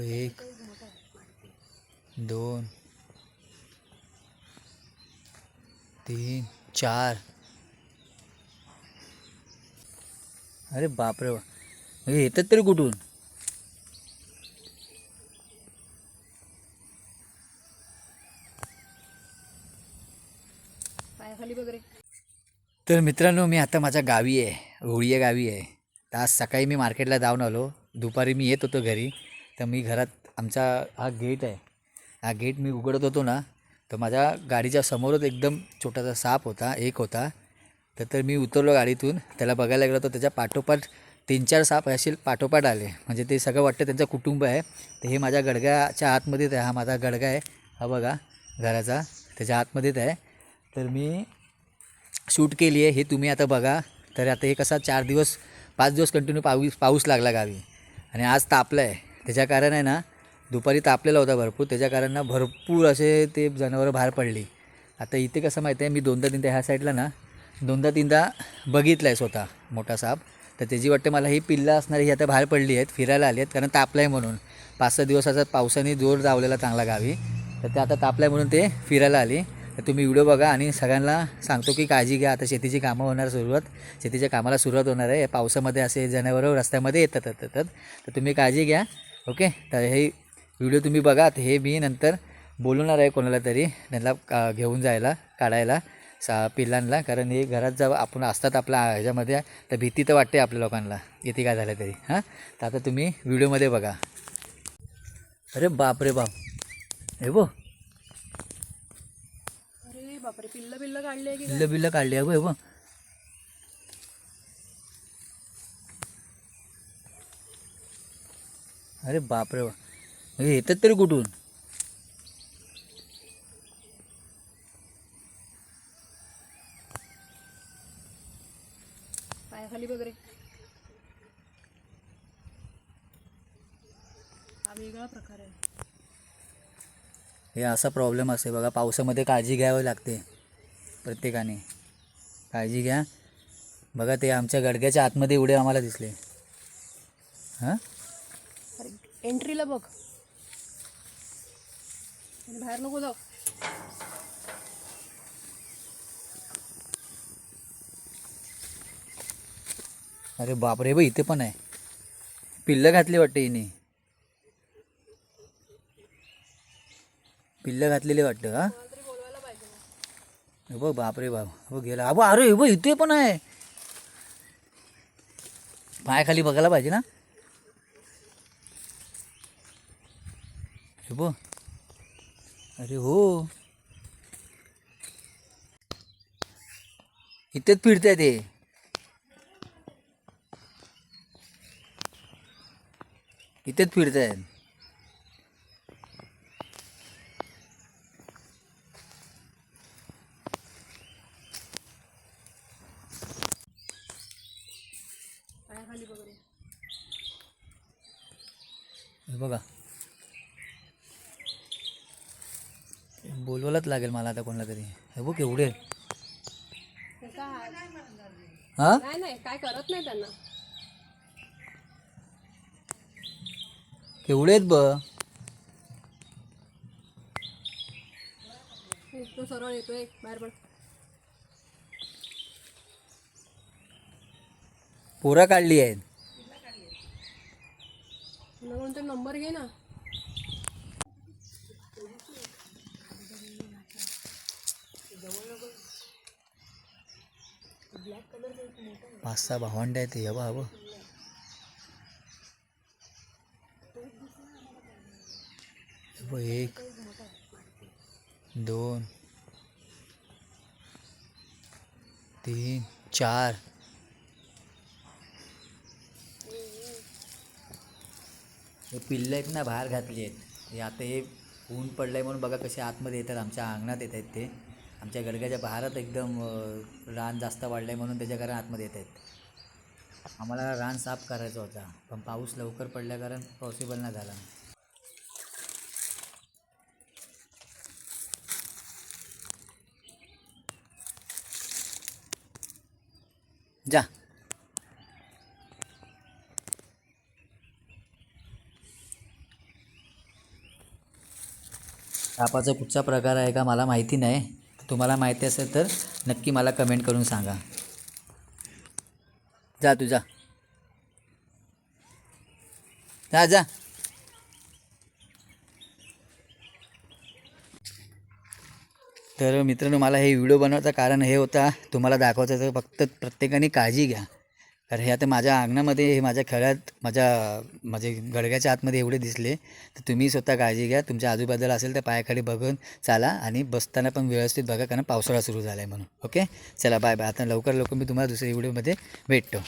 एक दोन तीन चार. अरे बापरे बा. हे येतात तरी कुठून? तर मित्रांनो मी आता माझ्या गावी आहे होळी गावी आहे. तर आज सकाळी मी मार्केटला जाऊन आलो. दुपारी मी येत होतो घरी. तर मी घरात आमचा हा गेट आहे. हा गेट मी उघडत होतो ना तर माझ्या गाडीच्या समोरच एकदम छोटासा साप होता एक होता. तर तर मी उतरलो गाडीतून त्याला बघायला गेलो तर त्याच्या पाठोपाठ तीन चार साप असेल पाठोपाठ आले. म्हणजे ते सगळं वाटतं त्यांचं कुटुंब आहे. तर हे माझ्या गडग्याच्या आतमध्येच आहे. हा माझा गडगा आहे. हा बघा घराचा त्याच्या आतमध्येच आहे. तर मी शूट केली आहे. हे तुम्ही आता बघा. तर आता हे कसा चार दिवस पाच दिवस कंटिन्यू पाऊस पाऊस लागला गावी. आणि आज तापलं आहे त्याच्या कारण आहे ना दुपारी तापलेला होता भरपूर त्याच्या कारण ना भरपूर असे ते जनावरं बाहेर पडली. आता इथे कसं माहिती आहे मी दोनदा तीनदा ह्या साईडला ना दोनदा तीनदा बघितला आहे स्वतः मोठा साप. तर त्याची वाटते मला ही पिल्लं असणारी ही आता बाहेर पडली आहेत फिरायला आली आहेत कारण तापलं आहे म्हणून. पाच सहा दिवसाचा पावसाने जोर जावलेला चांगला गावी. तर ते आता तापलं आहे म्हणून ते फिरायला आली. तर तुम्ही व्हिडिओ बघा आणि सगळ्यांना सांगतो की काळजी घ्या आता शेतीची कामं होणार सुरुवात. शेतीच्या कामाला सुरुवात होणार आहे. पावसामध्ये असे जनावरं रस्त्यामध्ये येतात येतात. तर तुम्ही काळजी घ्या. ओके? तर हे व्हिडिओ तुम्ही बघा. हे मी नंतर बोलवणार आहे कोणाला तरी त्यांना घेऊन जायला काढायला सा पिल्लांना. कारण हे घरात जेव्हा आपण असतात आपल्या ह्याच्यामध्ये तर भीती तर वाटते आपल्या लोकांना. किती काय झालं तरी हां? तर आता तुम्ही व्हिडिओमध्ये बघा. अरे बाप रे बाप. हे बो अरे बापरे पिल्ल पिल्ल काढले की बिल्लं बिल्लं काढली आहे बघ. अरे बापरे बा येतात तरी कुठून? पायाखाली वगैरे. हा वेगळा प्रकार आहे. हे असा प्रॉब्लेम असते बघा पावसामध्ये काळजी घ्यावी लागते प्रत्येकाने. काळजी घ्या. बघा ते आमच्या गडग्याच्या आतमध्ये एवढे आम्हाला दिसले. हां? एंट्रीला बघ. आणि बाहेर नको जाऊ. अरे बापरे बा इथे पण आहे. पिल्लं घातली वाटते हिने. पिल्लं घातलेली वाटतं हा? हे बघ बापरे बाप. हो गेला. अबो अरे हे बघ इथे पण आहे. पायाखाली बघायला पाहिजे ना? ब अरे हो. इथेच फिरताय ते. इथेच फिरत पायाखाली बघा. बोलवायलाच लागेल मला आता कोणाला तरी हे बघ एवढे. हा नाही नाही काय करत नाही त्यांना. केवढे आहेत ब हे तो सरळ येतोय बाहेर पण पोरा काढली आहेत. नंबर घे ना. पाच सहा भावंड आहेत हे बघ हवं एक दोन तीन चार. हे पिल्लं आहेत ना बाहेर घातली आहेत. हे आता हे ऊन पडलं आहे म्हणून बघा कसे आतमध्ये येतात आमच्या अंगणात येत आहेत ते. आमच्या गडग्याच्या बाहेरच एकदम रान जास्त वाढलं आहे म्हणून त्याच्या कारण आतमध्ये येत आहेत. आम्हाला रान साफ करायचा होता पण पाऊस लवकर पडल्या कारण पॉसिबल नाही झाला. जा. सापाचा कुठचा प्रकार आहे का मला माहिती नाही. तुम्हाला माहिती असेल तर नक्की मला कमेंट करून सांगा. जा तू जा. जा जा. तर मित्रांनो मला हे व्हिडिओ बनवायचं कारण हे होता तुम्हाला दाखवायचं तर फक्त प्रत्येकाने काळजी घ्या. कारण हे आता माझ्या अंगणामध्ये हे माझ्या खेळात माझ्या म्हणजे गडग्याच्या आतमध्ये एवढे दिसले. तर तुम्ही स्वतः काळजी घ्या. तुमच्या आजूबाजूला असेल तर पायाखाली बघून चाला आणि बसताना पण व्यवस्थित बघा कारण पावसाळा सुरू झाला आहे म्हणून. ओके? चला बाय बाय. आता लवकर लवकर मी तुम्हाला दुसऱ्या व्हिडिओमध्ये भेटतो.